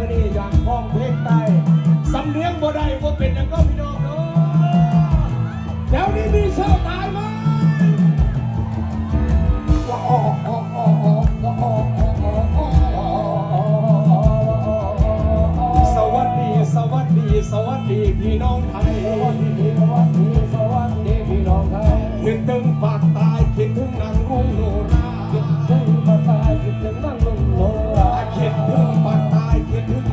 มื่นี่อย่างห้องเพลงไต้สำเนียงบ่ได้บ่เป็นอย่างก็พี่น้องเนาะแถวนี้มีเช่าตายไหมกอออกออกออกกอออกสวัสดี สวัสดี สวัสดีพี่น้องไทยสวัสดีสวัสดีพี่น้องไทยถึงตึงปาก vai, que é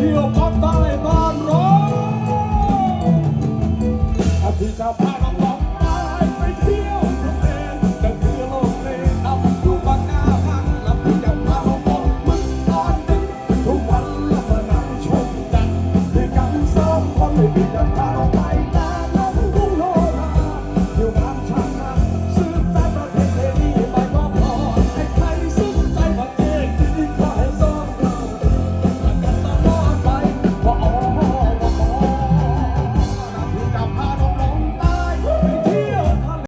เที่ยวภาคใต้บ้านร้องอาทิตย์จะพาน้องๆไไปเที่ยวทะเลกันคือโลกเลนนำดูบางหน้าพังลำพูจะพาน้องๆมึงตอนดึกทุกวันละมานั่งชมกันด้วยกันสองคนไม่มีจะพาเราไป